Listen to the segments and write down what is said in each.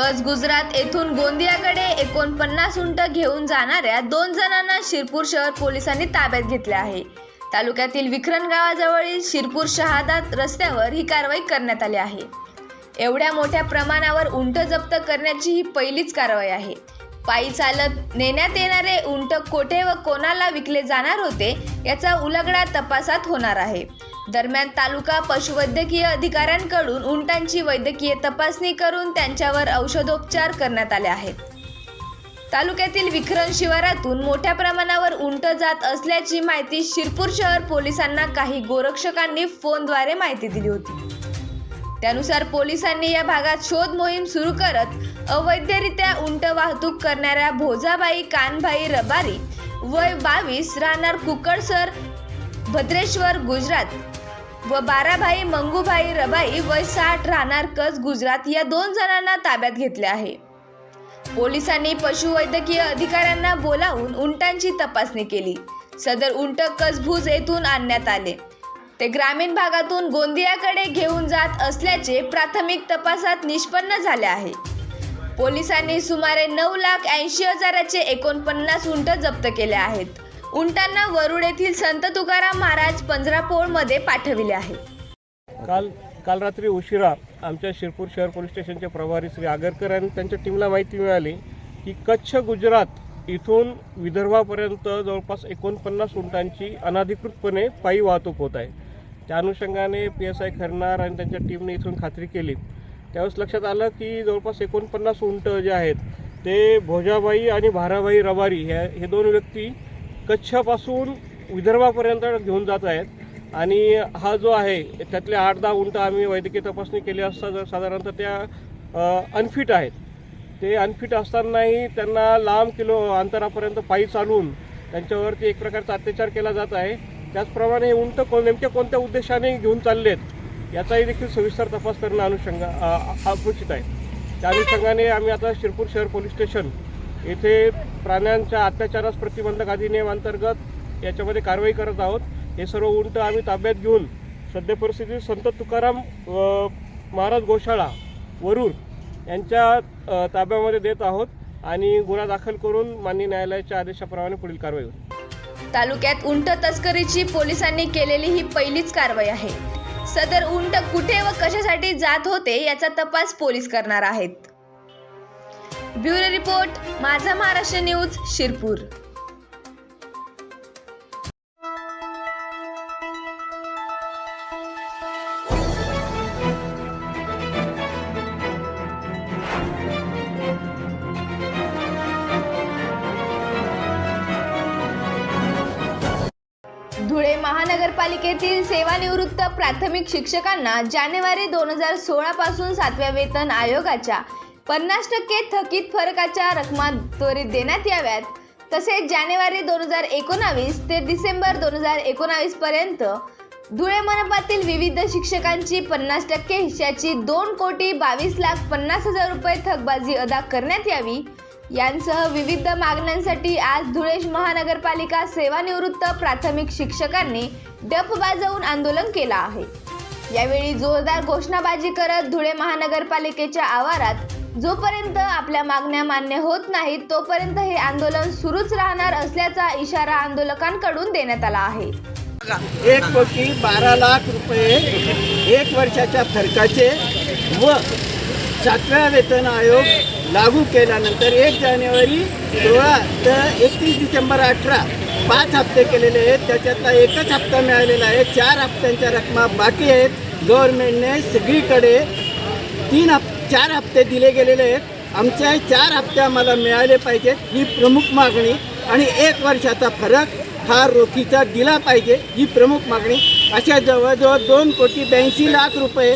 कच गुजरात येथून गोंदियाकडे एकोणपन्नास उंट घेऊन जाणाऱ्या दोन जणांना शिरपूर शहर पोलिसांनी ताब्यात घेतले आहे. तालुक्यातील विखरण गावाजवळील शिरपूर शहादात रस्त्यावर ही कारवाई करण्यात आली आहे. एवढ्या मोठ्या प्रमाणावर उंट जप्त करण्याची ही पहिलीच कारवाई आहे. पायी चालत नेण्यात येणारे उंट कोठे व कोणाला विकले जाणार होते याचा उलगडा तपासात होणार आहे. दरम्यान तालुका पशुवैद्यकीय अधिकाऱ्यांकडून उंटांची वैद्यकीय तपासणी करून त्यांच्यावर औषधोपचार करण्यात आले आहेत. तालुक्यातील विखरण शिवारातून मोठ्या प्रमाणावर उंट जात असल्याची माहिती शिरपूर शहर पोलिसांना काही गोरक्षकांनी फोनद्वारे माहिती दिली होती. त्यानुसार पोलिसांनी या भागात शोध मोहीम सुरू करत अवैधरित्या उंट वाहतूक करणाऱ्या भोजाबाई कानभाई रबारी वय बावीस राहणार कुकडसर भद्रेश्वर गुजरात व बाराभाई मंगूभाई रबाई वय साठ राहणार कच गुजरात या दोन जणांना ताब्यात घेतले आहे. पोलिसांनी पशुवैद्यकीय अधिकाऱ्यांना बोलावून उंटांची तपासणी केली. सदर उंट कसभूज येथून आणण्यात आले. ते ग्रामीण भागातून गोंदियाकडे घेऊन जात असल्याचे प्राथमिक तपासात निष्पन्न झाले आहे. पोलिसांनी सुमारे नऊ लाख ऐंशी हजाराचे एकोणपन्नास उंट जप्त केले आहेत. उंटांना वरुड येथील संत तुकाराम महाराज पंजरापोळमध्ये पाठविले आहे. काल काल रात्री उशिरा आमच्या शिरपूर शहर पोलीस स्टेशनचे प्रभारी श्री आगरकर आणि त्यांच्या टीमला माहिती मिळाली की कच्छ गुजरात इथून विदर्भापर्यंत जवळपास एकोणपन्नास उंटांची अनधिकृतपणे पायी वाहतूक होत आहे. त्या अनुषंगाने पी एस आय खरणार आणि त्यांच्या टीमने इथून खात्री केली. त्यावेळेस लक्षात आलं की जवळपास एकोणपन्नास उंट जे आहेत ते भोजाबाई आणि भाराबाई रबारी ह्या हे दोन व्यक्ती कच्छपासून विदर्भापर्यंत घेऊन जात आहेत. आणि हा जो आहे त्यातले आठ दहा उंट आम्ही वैद्यकीय तपासणी केली असता जर साधारणतः त्या अनफिट आहेत. ते अनफिट असतानाही त्यांना लांब किलो अंतरापर्यंत पायी चालून त्यांच्यावरती एक प्रकारचा अत्याचार केला जात आहे. त्याचप्रमाणे हे उंट कोण नेमक्या कोणत्या उद्देशाने घेऊन चाललेत याचाही देखील सविस्तर तपास करणं अनुषंगा अपेक्षित आहे. त्या अनुषंगाने आम्ही आता शिरपूर शहर पोलीस स्टेशन येथे प्राण्यांच्या अत्याचारास प्रतिबंधक अधिनियम अंतर्गत याच्यामध्ये कारवाई करत आहोत. हे सर्व उंट आम्ही ताब्यात घेऊन सध्या परिस्थितीत संत तुकाराम महाराज गोशाळा वरूर यांच्या ताब्यामध्ये देत आहोत आणि गुन्हा दाखल करून माननीय न्यायालयाच्या आदेशाप्रमाणे पुढील कारवाई होईल. तालुक्यात उंट तस्करीची पोलिसांनी केलेली ही पहिलीच कारवाई आहे. सदर उंट कुठे व कशासाठी जात होते याचा तपास पोलीस करणार आहेत. Bureau report Majha Maharashtra news Shirpur. Dhule महानगरपालिकेतील सेवानिवृत्त प्राथमिक शिक्षकांना जानेवारी दोन हजार सोळा पासून सातव्या वेतन आयोगाच्या पन्नास टक्के थकीत फरकाच्या रकमा त्वरित देण्यात याव्यात. तसेच जानेवारी दोन हजार एकोणावीस ते डिसेंबर दोन हजार एकोणावीस पर्यंत धुळे मनपातील विविध शिक्षकांची पन्नास टक्के हिश्श्याची दोन कोटी बावीस लाख पन्नास हजार रुपये थकबाजी अदा करण्यात यावी. यांसह विविध मागण्यांसाठी आज धुळे महानगरपालिका सेवानिवृत्त प्राथमिक शिक्षकांनी डफ बाजवून आंदोलन केलं आहे. यावेळी जोरदार घोषणाबाजी करत धुळे महानगरपालिकेच्या आवारात जोपर्यंत आपल्या मागण्या मान्य होत नाहीत तोपर्यंत हे आंदोलन सुरूच राहणार असल्याचा इशारा आंदोलकांकडून देण्यात आला आहे. एक कोटी बारा लाख रुपये एक वर्षाच्या फरकाचे व सातव्या वेतन आयोग लागू केल्यानंतर एक जानेवारी सोळा तर एकतीस डिसेंबर अठरा पाच हप्ते केलेले आहेत. त्याच्यातला एकच हप्ता मिळालेला आहे. चार हप्त्यांच्या रकमा बाकी आहेत. गव्हर्मेंटने सगळीकडे तीन हप चार हप्ते दिले गेलेले आहेत. आमच्या चार हप्ते आम्हाला मिळाले पाहिजेत ही प्रमुख मागणी. आणि एक वर्षाचा फरक हा रोखीचा दिला पाहिजे ही प्रमुख मागणी. अशा जवळजवळ दोन कोटी ब्याऐंशी लाख रुपये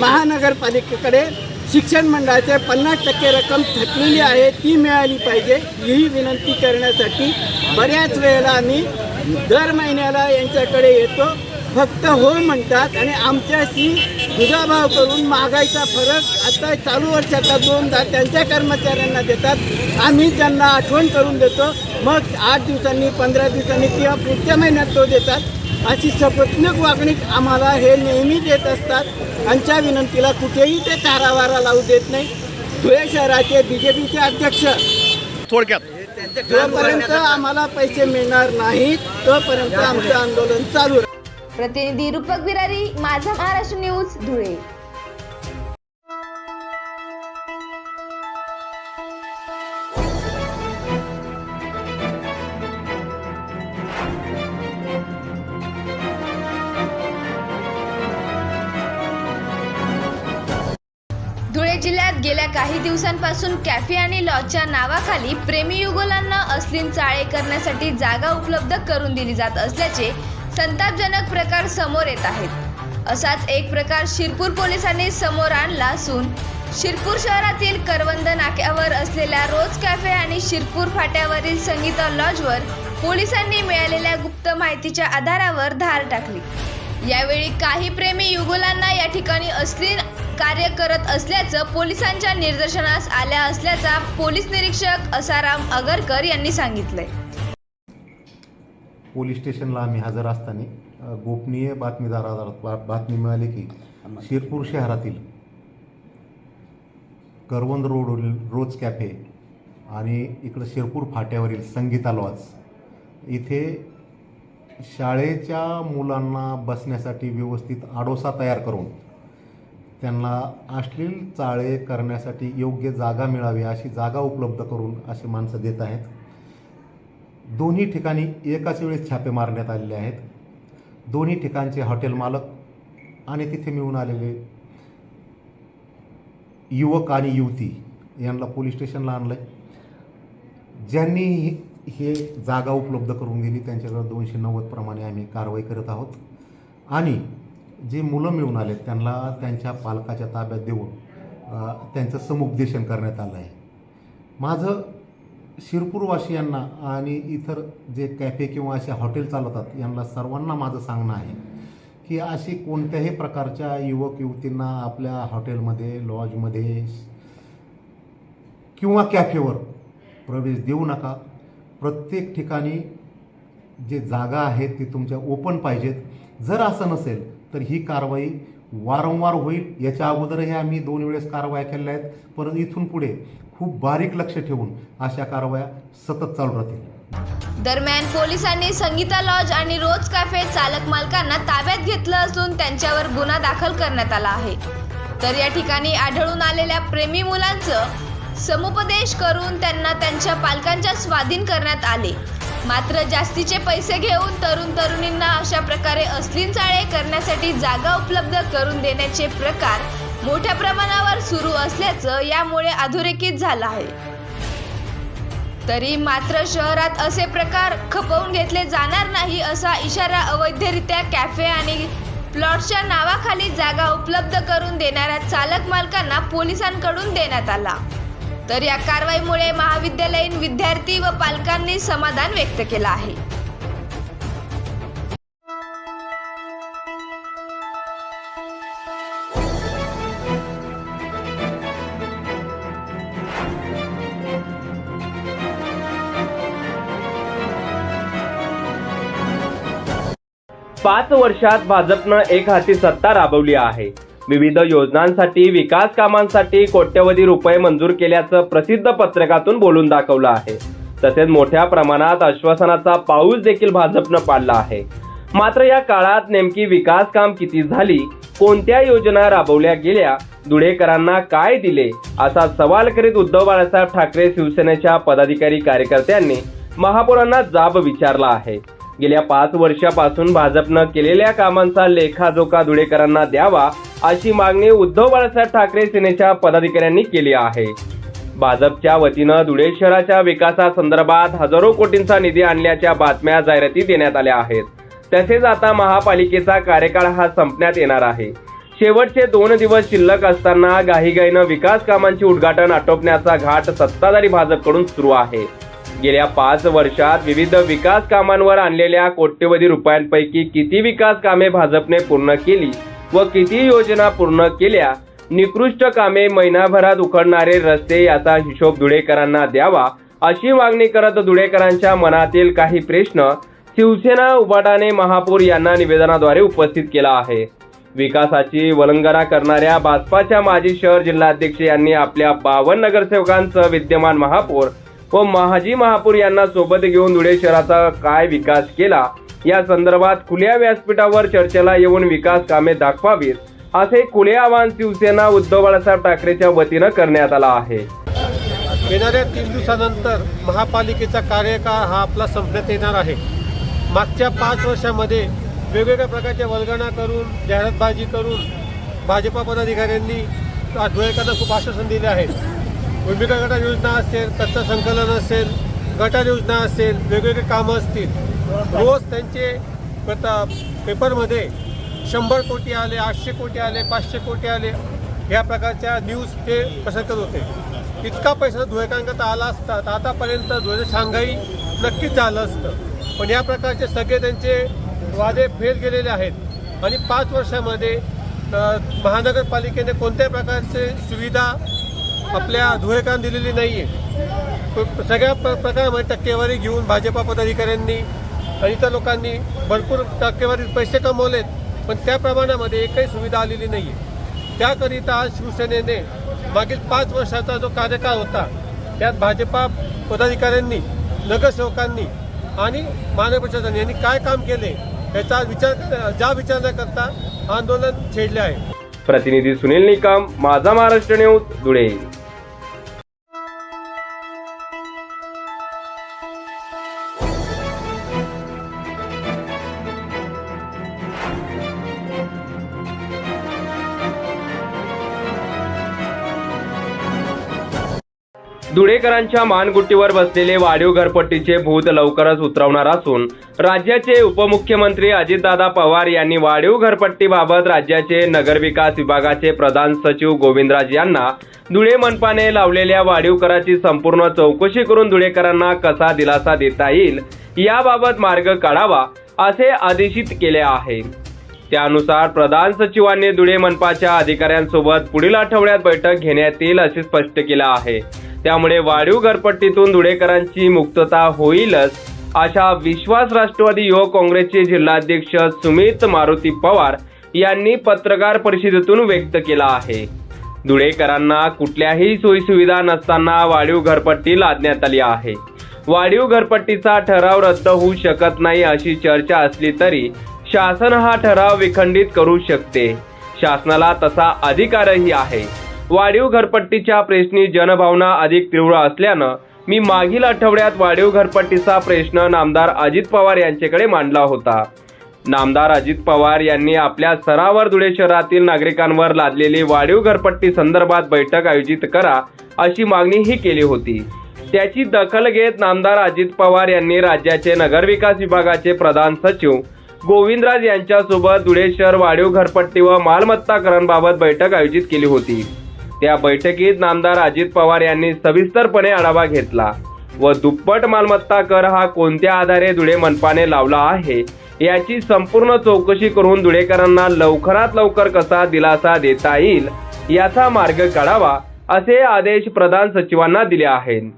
महानगरपालिकेकडे शिक्षण मंडळाचे पन्नास टक्के रक्कम थकलेली आहे ती मिळाली पाहिजे ही विनंती करण्यासाठी बऱ्याच वेळेला आम्ही दर महिन्याला यांच्याकडे येतो. फक्त हो म्हणतात आणि आमच्याशी दुजाभाव करून महागाईचा फरक आता चालू वर्षाचा दोनदा त्यांच्या कर्मचाऱ्यांना देतात. आम्ही त्यांना आठवण करून देतो मग आठ दिवसांनी पंधरा दिवसांनी किंवा पुढच्या महिन्यात तो देतात. अशी सपत्नक वागणूक आम्हाला हे नेहमी देत असतात. आमच्या विनंतीला कुठेही ते तारावारा लावू देत नाही. धुळे शहराचे बी जे पीचे अध्यक्ष. थोडक्यात. जोपर्यंत आम्हाला पैसे मिळणार नाहीत तोपर्यंत आमचं आंदोलन चालू राहील. प्रतिनिधी रूपक बिरारी माझा महाराष्ट्र न्यूज धुळे. धुळे जिल्ह्यात गेल्या काही दिवसांपासून कॅफे आणि लॉजच्या नावाखाली प्रेमी युगोलांना अश्लील चाळे करण्यासाठी जागा उपलब्ध करून दिली जात असल्याचे संतापजनक प्रकार समोर येत आहेत. असाच एक प्रकार शिरपूर पोलिसांनी समोर आणला असून शिरपूर शहरातील करवंद नाक्यावर असलेल्या रोज कॅफे आणि शिरपूर फाट्यावरील संगीता लॉजवर पोलिसांनी मिळालेल्या गुप्त माहितीच्या आधारावर धार टाकली. यावेळी काही प्रेमी युगुलांना या ठिकाणी अश्लील कार्य करत असल्याचं पोलिसांच्या निदर्शनास आल्या असल्याचा पोलीस निरीक्षक असाराम अगरकर यांनी सांगितलंय. पोलीस स्टेशनला आम्ही हजर असताना गोपनीय बातमीदार बा- बातमी मिळाली की शिरपूर शहरातील करवंद रोडवरील रोज कॅफे आणि इकडं शिरपूर फाट्यावरील संगीता लॉज इथे शाळेच्या मुलांना बसण्यासाठी व्यवस्थित आडोसा तयार करून त्यांना अश्लील चाळे करण्यासाठी योग्य जागा मिळावी अशी जागा उपलब्ध करून अशी माणसं देत आहेत. दोन्ही ठिकाणी एकाच वेळेस छापे मारण्यात आलेले आहेत. दोन्ही ठिकाणचे हॉटेल मालक आणि तिथे मिळून आलेले युवक आणि युवती यांना पोलीस स्टेशनला आणलं आहे ज्यांनी हे- हे जागा उपलब्ध करून दिली त्यांच्याकडे दोनशे नव्वद प्रमाणे आम्ही कारवाई करत आहोत. आणि जे मुलं मिळून आलेत त्यांना त्यांच्या पालकाच्या ताब्यात देऊन त्यांचं समुपदेशन करण्यात आलं आहे माझं शिरपूरवासियांना आणि इतर जे कॅफे किंवा असे हॉटेल चालवतात यांना सर्वांना माझं सांगणं आहे की अशी कोणत्याही प्रकारच्या युवक युवतींना आपल्या हॉटेलमध्ये लॉजमध्ये किंवा कॅफेवर प्रवेश देऊ नका. प्रत्येक ठिकाणी जे जागा आहेत ती तुमच्या ओपन पाहिजेत. जर असं नसेल तर ही कारवाई वारंवार होईल याच्या अगोदरही आम्ही दोन वेळेस कारवाया केलेल्या आहेत. परंतु इथून पुढे खूप बारीक लक्ष ठेवून अशा कारवाया सतत चालू राहतील. दरम्यान पोलिसांनी संगीता लॉज आणि रोज कॅफे चालक मालकांना ताब्यात घेतलं असून त्यांच्यावर गुन्हा दाखल करण्यात आला आहे. तर या ठिकाणी आढळून आलेल्या प्रेमी मुलांचं समुपदेश करून त्यांना त्यांच्या पालकांच्या स्वाधीन करण्यात आले. मात्र जास्तीचे पैसे घेऊन तरुण तरुणींना अशा प्रकारे अश्लील चाळे करण्यासाठी जागा उपलब्ध करून देण्याचे प्रकार मोठ्या प्रमाणावर सुरू असल्याचं यामुळे अधोरेखित झालं आहे. तरी मात्र शहरात असे प्रकार खपवून घेतले जाणार नाही असा इशारा अवैधरित्या कॅफे आणि प्लॉटच्या नावाखाली जागा उपलब्ध करून देणाऱ्या चालक मालकांना पोलिसांकडून देण्यात आला. तर या कारवाईमुळे महाविद्यालयीन विद्यार्थी व पालकांनी समाधान व्यक्त केलं आहे. पाच वर्षात भाजपनं एक हाती सत्ता राबवली आहे. विविध योजनांसाठी विकास कामांसाठी कोट्यवधी रुपये मंजूर केल्याचं प्रसिद्ध पत्रकातून बोलून दाखवलं आहे. तसेच मोठ्या प्रमाणात आश्वासनाचा पाऊस देखील भाजपनं पाडला आहे. मात्र या काळात नेमकी विकास काम किती झाली कोणत्या योजना राबवल्या गेल्या धुळेकरांना काय दिले असा सवाल करीत उद्धव बाळासाहेब ठाकरे शिवसेनेच्या पदाधिकारी कार्यकर्त्यांनी महापौरांना जाब विचारला आहे. गेल्या पाच वर्षापासून भाजपनं केलेल्या कामांचा लेखाजोखा धुळेकरांना द्यावा अशी मागणी उद्धव बाळासाहेब ठाकरे सेनेच्या पदाधिकाऱ्यांनी केली आहे. भाजपच्या वतीनं धुळे शहराच्या विकासासंदर्भात हजारो कोटींचा निधी आणल्याच्या बातम्या जाहिराती देण्यात आल्या आहेत. तसेच आता महापालिकेचा कार्यकाळ हा संपण्यात येणार आहे. शेवटचे दोन दिवस शिल्लक असताना घाईघाईनं विकास कामांची उद्घाटन आटोपण्याचा घाट सत्ताधारी भाजपकडून सुरू आहे. गेल्या पाच वर्षात विविध विकास कामांवर आणलेल्या कोट्यवधी रुपयांपैकी किती विकास कामे भाजपने पूर्ण केली व किती योजना पूर्ण केल्या निकृष्ट कामे महिनाभरात उखडणारे रस्ते याचा हिशोब धुळेकरांना द्यावा अशी मागणी करत धुळेकरांच्या मनातील काही प्रश्न शिवसेना उभाटाने महापौर यांना निवेदनाद्वारे उपस्थित केला आहे. विकासाची वलंगना करणाऱ्या भाजपाच्या माजी शहर जिल्हाध्यक्ष यांनी आपल्या बावन्न नगरसेवकांचं विद्यमान महापौर व माजी महापूर यांना सोबत घेऊन धुळे शहराचा काय विकास केला? या संदर्भात खुल्या व्यासपीठावर चर्चेला येऊन विकास कामे दाखवावीत असे खुले आवाहन शिवसेना उद्धव बाळासाहेब ठाकरेच्या वतीनं करण्यात आला आहे. येणाऱ्या तीन दिवसानंतर महापालिकेचा कार्यकाळ हा आपला संपण्यात येणार आहे. मागच्या पाच वर्षामध्ये वेगवेगळ्या प्रकारच्या वल्गना करून जाहिरातबाजी करून भाजपा पदाधिकाऱ्यांनी धुळेकरांना खूप आश्वासन दिले आहे. भूमिका गटा योजना असेल कच्चा संकलन असेल गटार योजना असेल वेगवेगळे कामं असतील. रोज त्यांचे प्रता पेपरमध्ये शंभर कोटी आले आठशे कोटी आले पाचशे कोटी आले ह्या प्रकारच्या न्यूज ते प्रसारित करत होते. इतका पैसा धुळेकरांकरता आला असता तर आतापर्यंत धुळे शांघाई नक्कीच झालं असतं. पण या प्रकारचे सगळे त्यांचे वादे फेल गेलेले आहेत. आणि पाच वर्षामध्ये महानगरपालिकेने कोणत्याही प्रकारचे सुविधा आपल्या धुळेकान दिलेली नाही आहे सगळ्या प्र प्रकारामध्ये टक्केवारी घेऊन भाजपा पदाधिकाऱ्यांनी आणि इतर लोकांनी भरपूर टक्केवारी पैसे कमवलेत पण त्या प्रमाणामध्ये एकही सुविधा आलेली नाही आहे त्याकरिता आज शिवसेनेने मागील पाच वर्षाचा जो कार्यकाळ होता त्यात भाजपा पदाधिकाऱ्यांनी नगरसेवकांनी आणि महानगरप्रशासनाने यांनी काय काम केले याचा विचार ज्या विचार न करता आंदोलन छेडले आहे. प्रतिनिधी सुनील निकम माझा महाराष्ट्र न्यूज धुळे. धुळेकरांच्या मानगुट्टीवर बसलेले वाढीव घरपट्टीचे भूत लवकरच उतरवणार असून राज्याचे उपमुख्यमंत्री अजितदादा पवार यांनी वाढीव घरपट्टीबाबत राज्याचे नगरविकास विभागाचे प्रधान सचिव गोविंदराज यांना धुळे मनपाने लावलेल्या वाढीव कराची संपूर्ण चौकशी करून धुळेकरांना कसा दिलासा देता येईल याबाबत मार्ग काढावा असे आदेशित केले आहे. त्यानुसार प्रधान सचिवांनी धुळे मनपाच्या अधिकाऱ्यांसोबत पुढील आठवड्यात बैठक घेण्यात येईल असे स्पष्ट केलं आहे. त्यामुळे वाढीव घरपट्टीतून धुळेकरांची मुक्तता होईलच अशा विश्वास राष्ट्रवादी युवक काँग्रेसचे जिल्हाध्यक्ष सुमित मारुती पवार यांनी पत्रकार परिषदेतून व्यक्त केला आहे. धुळेकरांना कुठल्याही सोयीसुविधा नसताना वाढीव घरपट्टी लादण्यात आली आहे. वाढीव घरपट्टीचा ठराव रद्द होऊ शकत नाही अशी चर्चा असली तरी शासन हा ठराव विखंडित करू शकते. शासनाला तसा अधिकारही आहे. वाढीव घरपट्टीच्या प्रश्नी जनभावना अधिक तीव्र असल्यानं मी मागील आठवड्यात वाढीव घरपट्टीचा प्रश्न नामदार अजित पवार यांच्याकडे मांडला होता. नामदार अजित पवार यांनी आपल्या स्तरावर धुळे शहरातील नागरिकांवर लादलेली वाढीव घरपट्टी संदर्भात बैठक आयोजित करा अशी मागणीही केली होती. त्याची दखल घेत नामदार अजित पवार यांनी राज्याचे नगरविकास विभागाचे प्रधान सचिव गोविंदराज यांच्यासोबत धुळे शहर वाढीव घरपट्टी व मालमत्ताकरणबाबत बैठक आयोजित केली होती. त्या बैठकीत नामदार अजित पवार यांनी सविस्तरपणे आढावा घेतला व दुप्पट मालमत्ता कर हा कोणत्या आधारे धुळे मनपाने लावला आहे याची संपूर्ण चौकशी करून धुळेकरांना लवकरात लवकर कसा दिलासा देता येईल याचा मार्ग काढावा असे आदेश प्रधान सचिवांना दिले आहेत.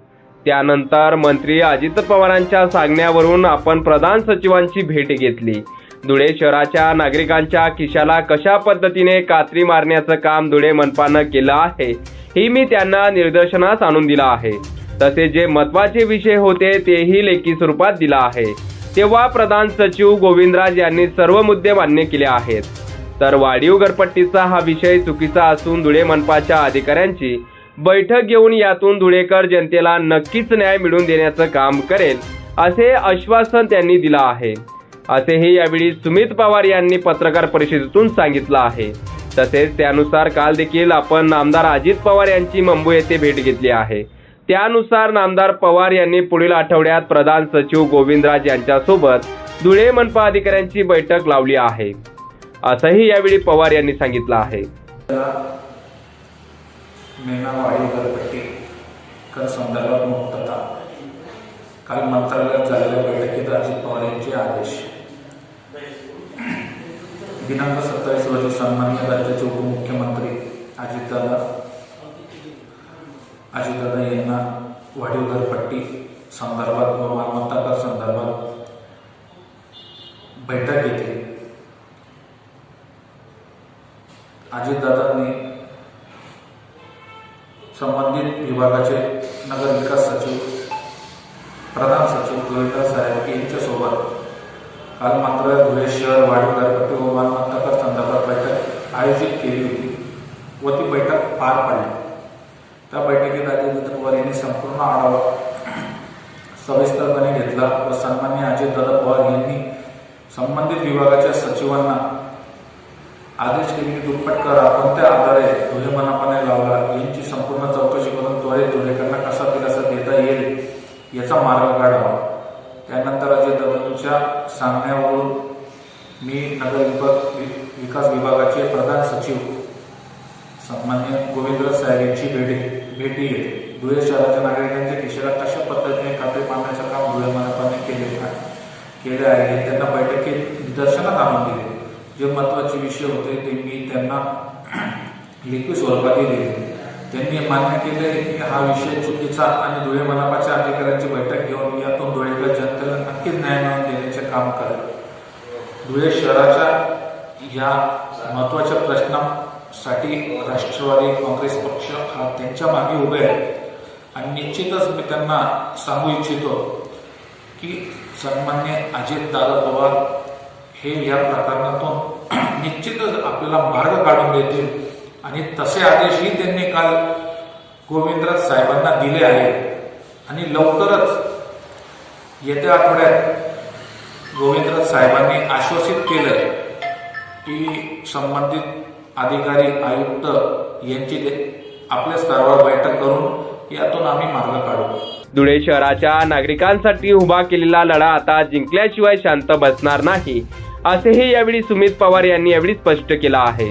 त्यानंतर मंत्री अजित पवारांच्या सांगण्यावरून आपण प्रधान सचिवांची भेट घेतली. धुळे शहराच्या नागरिकांच्या खिशाला कशा पद्धतीने कात्री मारण्याचं काम धुळे मनपानं केलं आहे ही मी त्यांना निदर्शनास आणून दिला आहे. तसे जे महत्त्वाचे विषय होते तेही लेखी स्वरूपात दिला आहे. तेव्हा प्रधान सचिव गोविंदराज यांनी सर्व मुद्दे मान्य केले आहेत. तर वाढीव घरपट्टीचा हा विषय चुकीचा असून धुळे मनपाच्या अधिकाऱ्यांची बैठक घेऊन यातून धुळेकर जनतेला नक्कीच न्याय मिळवून देण्याचं काम करेल असे आश्वासन त्यांनी दिलं आहे. असेही यावेळी सुमित पवार यांनी पत्रकार परिषदेतून सांगितलं आहे. तसेच त्यानुसार काल देखील आपण नामदार अजित पवार यांची मुंबई येथे भेट घेतली आहे. त्यानुसार नामदार पवार यांनी पुढील आठवड्यात प्रधान सचिव गोविंदराज यांच्यासोबत धुळे मनपा अधिकाऱ्यांची बैठक लावली आहे. असंही यावेळी पवार यांनी सांगितलं आहे. संदर्भात मुक्तता. काल मंत्रालयात झालेल्या बैठकीत अजित पवार यांचे आदेश. दिनांक सत्तावीस रोजी सन्मान्य राज्याचे उपमुख्यमंत्री अजितदादा अजितदादा यांना वाढीव घरपट्टी संदर्भात व मालमत्ता कर संदर्भात बैठक घेतली. अजितदादांनी संबंधित विभागाचे नगरविकास सचिव प्रधान सचिव गोविंदा साहेब यांच्यासोबत काल मात्र धुळे शहर वाढीव घरपट्टी व संदर्भात बैठक आयोजित केली होती व ती बैठक पार पडली. त्या बैठकीत अजित पवार यांनी संपूर्ण आढावा सविस्तरपणे घेतला व सन्मान्य अजितदादा पवार यांनी संबंधित विभागाच्या सचिवांना आदेश केले की दुप्पट करा कोणत्या आधारे धुळे मनापाने लावला यांची संपूर्ण चौकशी करून त्वरित धुळेकरांना कसा याचा मार्ग काढावा. त्यानंतर अजय अजितदादांच्या सांगण्यावरून मी नगर विभाग विकास विभागाचे प्रधान सचिव सन्मान्य गोविंदराज साहेब यांची भेटी भेटी येईल धुळे शहराच्या नागरिकांच्या खिशाला कशा पद्धतीने खाते पाडण्याचं काम धुळे मनपाने केले आहे? केले आहे हे त्यांना बैठकीत निदर्शनात आणून दिले. जे महत्त्वाचे विषय होते ते मी त्यांना लिखित स्वरूपातही दिले. त्यांनी मान्य केले की हा विषय चुकीचा आणि धुळे मनापाच्या अधिकाऱ्यांची बैठक घेऊन यातून धुळेकर जनतेला नक्कीच न्याय मिळवून देण्याचे काम करेल. धुळे शहराच्या या महत्त्वाच्या प्रश्नासाठी राष्ट्रवादी काँग्रेस पक्ष हा त्यांच्या मागे उभे आहे. आणि निश्चितच मी त्यांना सांगू इच्छितो की सन्मान्य अजित दादा पवार हे या प्रकरणातून निश्चितच आपल्याला मार्ग काढून देतील. आणि तसे आदेशही त्यांनी काल गोविंदराज साहेबांना दिले आहेत. आणि लवकरच येत्या आठवड्यात गोविंदराज साहेबांनी आश्वासित केलं की संबंधित अधिकारी आयुक्त यांची आपल्या स्तरावर बैठक करून यातून आम्ही मार्ग काढू. धुळे शहराच्या नागरिकांसाठी उभा केलेला लढा आता जिंकल्याशिवाय शांत बसणार नाही असेही यावेळी सुमित पवार यांनी यावेळी स्पष्ट केलं आहे.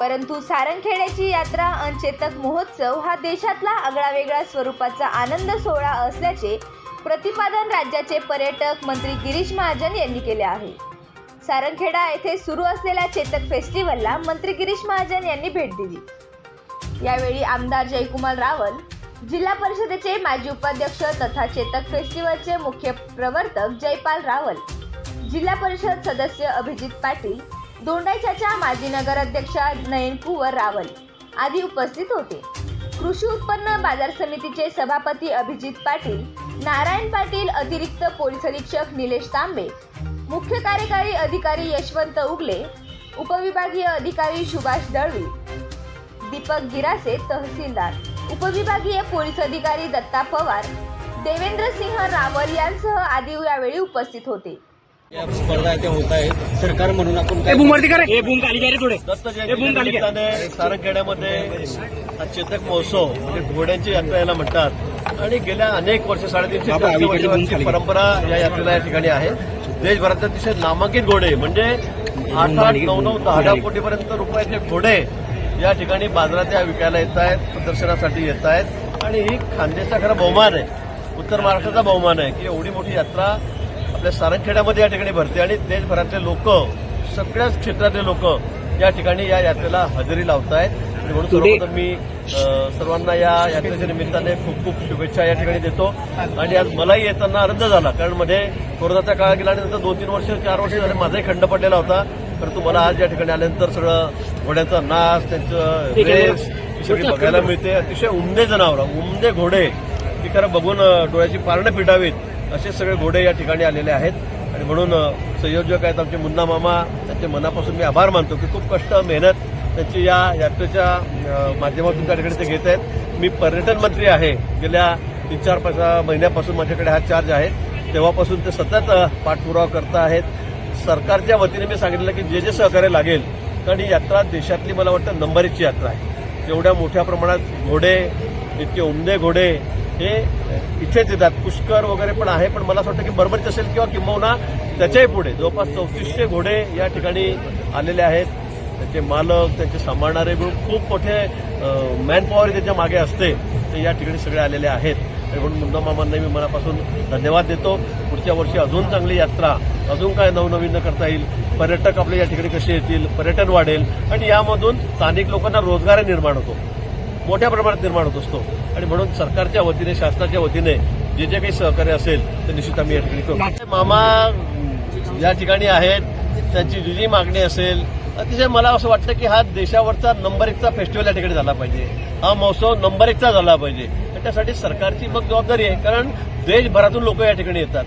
परंतु सारंगखेड्याची यात्रा आणि चेतक महोत्सव हा देशातला आगळावेगळा स्वरूपाचा आनंद सोहळा असल्याचे प्रतिपादन राज्याचे पर्यटक मंत्री गिरीश महाजन यांनी केले आहे. सारंगखेडा येथे सुरू असलेल्या चेतक फेस्टिवलला मंत्री गिरीश महाजन यांनी भेट दिली. यावेळी आमदार जयकुमार रावल जिल्हा परिषदेचे माजी उपाध्यक्ष तथा चेतक फेस्टिवलचे मुख्य प्रवर्तक जयपाल रावल जिल्हा परिषद सदस्य अभिजित पाटील दोंडाईच्याच्या माजी नगराध्यक्षा नयन कुवर रावल आदी उपस्थित होते. कृषी उत्पन्न बाजार समितीचे सभापती अभिजित पाटील नारायण पाटील अतिरिक्त पोलीस अधीक्षक निलेश तांबे मुख्य कार्यकारी अधिकारी यशवंत उगले उपविभागीय अधिकारी सुभाष दळवी दीपक गिरासे तहसीलदार उपविभागीय पोलीस अधिकारी दत्ता पवार देवेंद्र सिंह रावल यांसह आदी यावेळी उपस्थित होते. स्पर्धा त्या होत आहेत. सरकार म्हणून आपण सारंगखेड्यामध्ये हा चेतक महोत्सव म्हणजे घोड्यांची यात्रा याला म्हणतात. आणि गेल्या अनेक वर्ष साडेतीनशे वर्षांची. परंपरा या यात्रेला या ठिकाणी आहे. देशभरात अतिशय नामांकित घोडे म्हणजे आठ आठ नऊ नऊ दहा दहा कोटीपर्यंत रुपयाचे घोडे या ठिकाणी बाजारात या विकायला येत आहेत प्रदर्शनासाठी येत आहेत. आणि ही खानदेशचा खरा बहुमान आहे. उत्तर महाराष्ट्राचा बहुमान आहे की एवढी मोठी यात्रा आपल्या सारंगखेड्यामध्ये या ठिकाणी भरते आणि देशभरातले लोक सगळ्याच क्षेत्रातले लोक या ठिकाणी या यात्रेला हजेरी लावत आहेत आणि म्हणून सर्वप्रथम मी सर्वांना या यात्रेच्या निमित्ताने खूप खूप शुभेच्छा या ठिकाणी देतो. आणि आज मलाही येताना आनंद झाला कारण मध्ये कोरोनाचा काळ गेला आणि नंतर दोन तीन वर्ष चार वर्ष झाले माझाही खंड पडलेला होता. परंतु मला आज या ठिकाणी आल्यानंतर सगळं घोड्यांचा नाच त्यांचं रेस ही सगळी बघायला मिळते. अतिशय उमदे जनावर उमदे घोडे. ती खरं बघून डोळ्याची पारणं फिटावीत असे सगळे घोडे या ठिकाणी आलेले आहेत. आणि म्हणून संयोजक आहेत आमचे मुन्ना मामा. त्यांचे मनापासून मी आभार मानतो की खूप कष्ट मेहनत त्यांची या यात्रेच्या माध्यमातून त्या ठिकाणी ते घेत आहेत. मी पर्यटन मंत्री आहे. गेल्या तीन चार पाच महिन्यापासून माझ्याकडे हा चार्ज आहे. तेव्हापासून ते सतत पाठपुरावा करत आहेत. सरकारच्या वतीने मी सांगितलं की जे जे सहकार्य लागेल कारण ही यात्रा देशातली मला वाटतं नंबर एकची यात्रा आहे. एवढ्या मोठ्या प्रमाणात घोडे इतके उमदे घोडे हे इथेच येतात. पुष्कर वगैरे पण आहे पण मला असं वाटतं की बरोबरच असेल किंवा किंबहुना त्याच्याही पुढे. जवळपास चौतीसशे घोडे या ठिकाणी आलेले आहेत. त्याचे मालक त्यांचे सांभाळणारे मिळून खूप मोठे मॅन पॉवर त्याच्यामागे असते. ते या ठिकाणी सगळे आलेले आहेत. म्हणून मुंडा मामांना मी मनापासून धन्यवाद देतो. पुढच्या वर्षी अजून चांगली यात्रा अजून काय नवनवीन करता येईल पर्यटक आपले या ठिकाणी कसे येतील पर्यटन वाढेल आणि यामधून स्थानिक लोकांना रोजगार निर्माण होतो. मोठ्या प्रमाणात निर्माण होत असतो. आणि म्हणून सरकारच्या वतीने शासनाच्या वतीने जे जे काही सहकार्य असेल ते निश्चित आम्ही या ठिकाणी करू. मामा या ठिकाणी आहेत त्यांची जी जी मागणी असेल अतिशय मला असं वाटतं की हा देशावरचा नंबर एकचा फेस्टिवल या ठिकाणी झाला पाहिजे. हा महोत्सव नंबर एकचा झाला पाहिजे. त्यासाठी सरकारची मग जबाबदारी आहे कारण देशभरातून लोक या ठिकाणी येतात.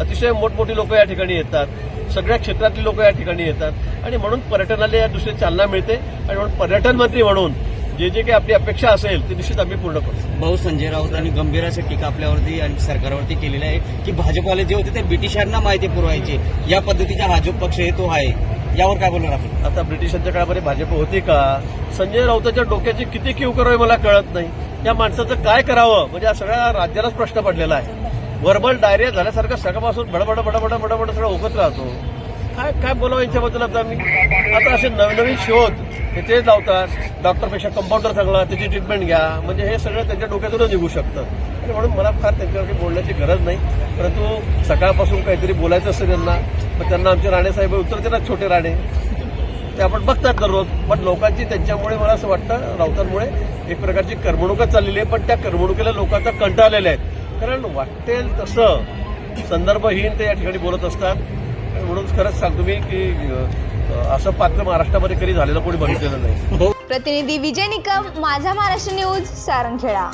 अतिशय मोठमोठी लोक या ठिकाणी येतात. सगळ्या क्षेत्रातली लोक या ठिकाणी येतात. आणि म्हणून पर्यटनाला या दृष्टीने चालना मिळते. आणि म्हणून पर्यटन मंत्री म्हणून जे जे काही आपली अपेक्षा असेल ते निश्चित आम्ही पूर्ण करू. भाऊ संजय राऊतांनी गंभीर अशी टीका आपल्यावरती आणि सरकारवरती केलेली आहे की भाजपवाले जे होते ते ब्रिटिशांना माहिती पुरवायचे. या पद्धतीचा हा जो पक्ष आहे तो आहे. यावर काय बोलणार आपण? आता ब्रिटिशांच्या काळामध्ये भाजप होती का? संजय राऊताच्या डोक्याची किती किव करावी मला कळत नाही. या माणसाचं काय करावं? म्हणजे हा सगळ्या राज्यालाच प्रश्न पडलेला आहे. वर्बल डायरिया झाल्यासारखं सकाळपासून बडबड बडबड बडबड सगळं ओकत राहतो. काय काय बोलावं यांच्याबद्दल आता मी आता असे नवनवीन शोध हे ते लावतात. डॉक्टरपेक्षा कंपाऊंडर चांगला त्याची ट्रीटमेंट घ्या. म्हणजे हे सगळं त्यांच्या डोक्यातूनच निघू शकतं. आणि म्हणून मला फार त्यांच्यावरती बोलण्याची गरज नाही. परंतु सकाळपासून काहीतरी बोलायचं असतं त्यांना पण त्यांना आमचे राणेसाहेब उत्तर देतात छोटे राणे. ते आपण बघतात दररोज. पण लोकांची त्यांच्यामुळे मला असं वाटतं राऊतांमुळे एक प्रकारची करमणूकच चाललेली आहे. पण त्या करमणुकीला लोकांचा कंटाळलेले आहेत कारण वाटेल तसं संदर्भहीन ते या ठिकाणी बोलत असतात. म्हणून खरंच सांगतो मी की असं पात्र महाराष्ट्रामध्ये कधी झालेलं कोणी बघितलेलं नाही. प्रतिनिधी विजय निकम माझा महाराष्ट्र न्यूज सारंगखेडा.